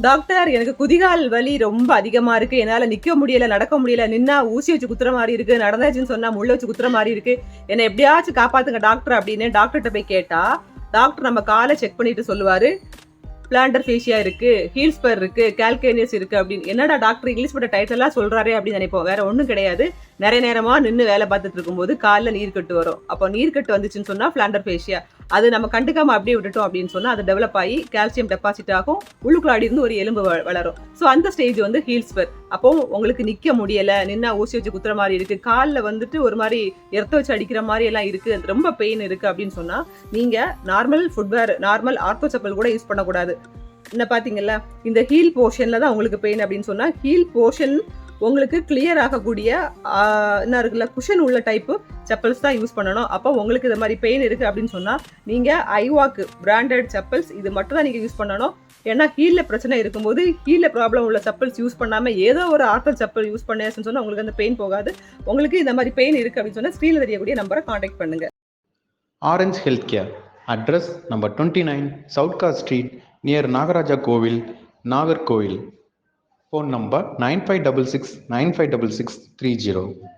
Doctor எனக்கு குதிகால் வலி ரொம்ப அதிகமா இருக்கு. என்னால நிக்க முடியல நடக்க முடியல. நின்னா ஊசி வச்சு குத்துற மாதிரி இருக்கு. நடந்தாச்சுன்னு சொன்னா முள்ள வச்சு குத்துற மாதிரி இருக்கு. என்னை எப்படியாச்சும் காப்பாத்துங்க டாக்டர் அப்படின்னு டாக்டர்கிட்ட போய் கேட்டா டாக்டர் நம்ம காலை செக் பண்ணிட்டு சொல்லுவாரு. பிளாண்டர் ஃபேஷியா இருக்கு ஹீல்ஸ்பர் இருக்கு கால்கேனியஸ் இருக்கு அப்படின்னு. என்னடா டாக்டர் இங்கிலீஷ் பட்ட டைட்டில் சொல்றாரு அப்படின்னு நினைப்போம். வேற ஒண்ணும் கிடையாது. நிறைய நேரமா நின்று வேலை பார்த்துட்டு இருக்கும்போது காலில் நீர்க்கட்டு வரும். அப்போ நீர்க்கட்டு வந்துச்சுன்னு சொன்னா பிளாண்டர் ஃபேஷியா. அது நம்ம கண்டுக்காம அப்படியே விட்டுட்டோம் அப்படின்னு சொன்னா அது டெவலப் ஆகி கால்சியம் டெபாசிட் ஆகும். உள்ளுக்குள்ளாடி இருந்து ஒரு எலும்பு வ- வளரும். ஸோ அந்த ஸ்டேஜ் வந்து ஹீல்ஸ் பர் அப்போ உங்களுக்கு நிக்க முடியல நின்னா ஊசி வச்சு குத்துற மாதிரி இருக்கு காலில் வந்துட்டு ஒரு மாதிரி எர்த்த வச்சு அடிக்கிற மாதிரி எல்லாம் இருக்கு ரொம்ப பெயின் இருக்கு அப்படின்னு சொன்னா நீங்க normal footwear normal ortho chappal கூட யூஸ் பண்ணக்கூடாது. என்ன பாத்தீங்கல்ல இந்த ஹீல் போர்ஷன்ல தான் உங்களுக்கு பெயின் அப்படின்னு சொன்னா ஹீல் போர்ஷன் உங்களுக்கு கிளியர் ஆகக்கூடிய என்ன இருக்குல்ல குஷன் உள்ள டைப்பு செப்பல்ஸ் தான் யூஸ் பண்ணணும். அப்போ உங்களுக்கு இது மாதிரி பெயின் இருக்குது அப்படின்னு சொன்னால் நீங்கள் ஐவாக்கு பிராண்டட் செப்பல்ஸ் இது மட்டும் தான் நீங்கள் யூஸ் பண்ணணும். ஏன்னா ஹீலில் பிரச்சனை இருக்கும்போது ஹீலில் ப்ராப்ளம் உள்ள செப்பல்ஸ் யூஸ் பண்ணாமல் ஏதோ ஒரு ஆர்த்தல் செப்பல் யூஸ் பண்ணேன்னு சொன்னால் உங்களுக்கு அந்த பெயின் போகாது. உங்களுக்கு இந்த மாதிரி பெயின் இருக்குது அப்படின்னு சொன்னால் ஸ்க்ரீன்ல தெரியக்கூடிய நம்பரை காண்டாக்ட் பண்ணுங்கள் orange health care address number twenty nine சவுட்கா street near Nagaraja கோவில் நாகர்கோவில் phone number 9566 956630